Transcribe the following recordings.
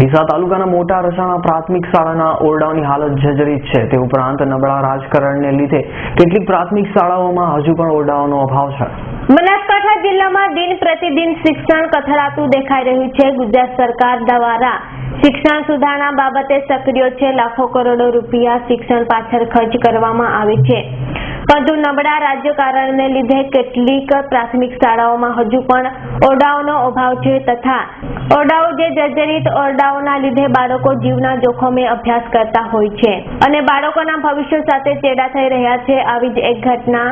ડીસા તાલુકાના મોટા રસાણા પ્રાથમિક શાળાના ઓરડાઓની હાલત જર્જરિત છે. તે ઉપરાંત નબળા રાજકારણને લીધે કેટલીક પ્રાથમિક શાળાઓમાં હજુ પણ ઓરડાઓનો અભાવ છે. બનાસકાંઠા જિલ્લામાં દિન પ્રતિદિન શિક્ષણ કથળાતું દેખાઈ રહ્યું છે. ગુજરાત સરકાર દ્વારા શિક્ષણ સુધારણા બાબતે સક્રિય છે. લાખો કરોડો રૂપિયા શિક્ષણ પાછળ ખર્ચ કરવામાં આવે છે. પરંતુ નબળા રાજ્યકારણને લીધે કેટલીક પ્રાથમિક શાળાઓમાં હજુ પણ ઓરડાઓનો અભાવ છે તથા ઓરડાઓ જે જર્જરિત ઓરડાઓના લીધે બાળકો જીવના જોખમે અભ્યાસ કરતા હોય છે. અને બાળકોના ભવિષ્ય સાથે ચેડા થઈ રહ્યા છે. આવી જ એક ઘટના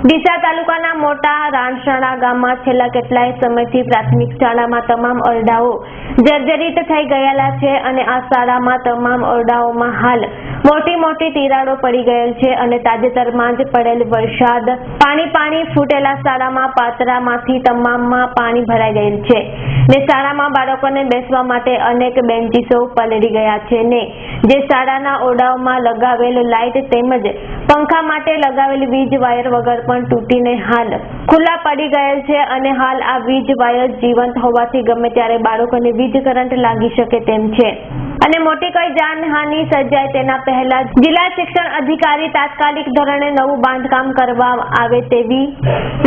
ડીસા તાલુકાના મોટા રાણશાળા ગામમાં છેલ્લા કેટલાય સમયથી પ્રાથમિક શાળામાં તમામ ઓરડાઓ જર્જરિત થઈ ગયેલા છે અને આ શાળામાં તમામ ઓરડાઓમાં હાલ મોટી મોટી તિરાડો પડી ગયેલ છે અને તાજેતરમાં જ પડેલ વરસાદ પાણી પાણી ફૂટેલા શાળામાં પાતરામાંથી તમામમાં પાણી ભરાઈ ગયેલ છે ને શાળામાં બાળકોને બેસવા માટે અનેક બેન્ચીસો પલળી ગયા છે ને જે શાળાના ઓરડાઓમાં લગાવેલ લાઇટ તેમજ પંખા માટે લગાવેલી વીજ વાયર વગર પણ તૂટીને હાલ ખુલ્લા પડી ગયેલ છે અને હાલ આ વીજ વાયર જીવંત હોવાથી ગમે ત્યારે બાળકોને વીજ કરંટ લાગી શકે તેમ છે. અને મોટી કોઈ જાનહાનિ સર્જાય તેના પહેલા જિલ્લા શિક્ષણ અધિકારી તાત્કાલિક ધોરણે નવું બાંધકામ કરવા આવે તેવી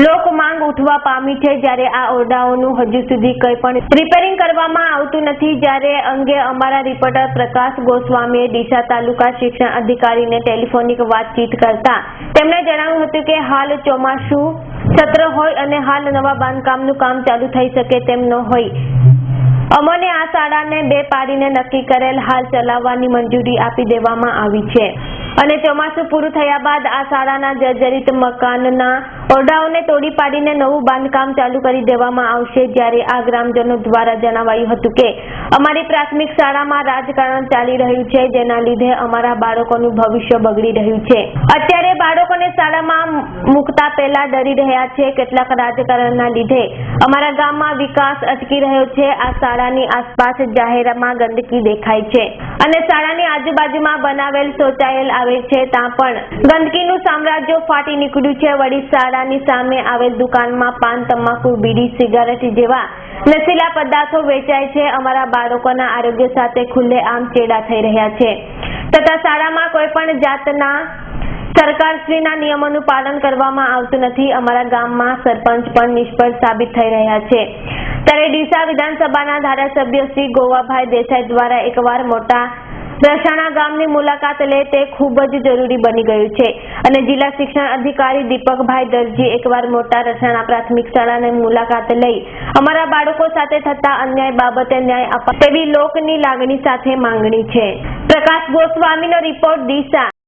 લોક માંગ ઉઠવા પામી છે. જ્યારે આ ઓરડાઓનું હજુ સુધી કંઈ પણ રિપેરિંગ કરવામાં આવતું નથી. જ્યારે અંગે અમારા રિપોર્ટર પ્રકાશ ગોસ્વામીએ ડીસા તાલુકા શિક્ષણ અધિકારીને ટેલિફોનિક વાતચીત કરતા તેમણે જણાવ્યું હતું કે, હાલ ચોમાસું સત્ર હોય અને હાલ નવા બાંધકામનું કામ ચાલુ થઈ શકે તેમ ન હોય. અમોને આ શાળાને બે પાડીને નક્કી કરેલ હાલ ચલાવવાની મંજૂરી આપી દેવામાં આવી છે. અને ચોમાસું પૂરું થયા બાદ આ શાળાના જર્જરિત મકાનના ઓરડાઓને તોડી પાડીને નવું બાંધકામ ચાલુ કરી દેવામાં આવશે જ્યારે આ ગ્રામજનો દ્વારા જણાવાયું હતું કે અમારી પ્રાથમિક શાળામાં રાજકારણ ચાલી રહ્યું છે, જેના લીધે અમારા બાળકોનું ભવિષ્ય બગડી રહ્યું છે. અત્યારે બાળકોને શાળામાં મૂકતા પહેલા ડરી રહ્યા છે. કેટલાક રાજકારણના લીધે અમારા ગામમાં વિકાસ અટકી રહ્યો છે. આ શાળાની આસપાસ જાહેરમાં ગંદકી દેખાય છે. અને શાળાની આજુબાજુમાં બનાવેલ શૌચાલય આવે છે, ત્યાં પણ ગંદકીનું સામ્રાજ્ય ફાટી નીકળ્યું છે. વળી શાળાની સામે આવેલ દુકાનમાં પાન, તમાકુ, બીડી, સિગારેટ જેવા નશીલા પદાર્થો વેચાય છે. અમારા બાળકોના આરોગ્ય સાથે ખુલ્લે આમ ચેડા થઈ રહ્યા છે. તથા શાળામાં કોઈ પણ જાતના સરકારશ્રીના નિયમોનું પાલન કરવામાં આવતું નથી. અમારા ગામમાં સરપંચ પણ નિષ્ફળ સાબિત થઈ રહ્યા છે. ત્યારે ડીસા વિધાનસભાના ધારાસભ્ય શ્રી ગોવાભાઈ દેસાઈ દ્વારા એકવાર મોટા રસાણા ગામની મુલાકાત લે તે ખૂબ જ જરૂરી બની ગયું છે. અને જિલ્લા શિક્ષણ અધિકારી દીપકભાઈ દરજી એકવાર મોટા રસાણા પ્રાથમિક શાળાની મુલાકાત લઈ અમારા બાળકો સાથે થતા અન્યાય બાબતે ન્યાય આપવા તેવી લોકની લાગણી સાથે માંગણી છે. પ્રકાશ ગોસ્વામીનો રિપોર્ટ ડીસા.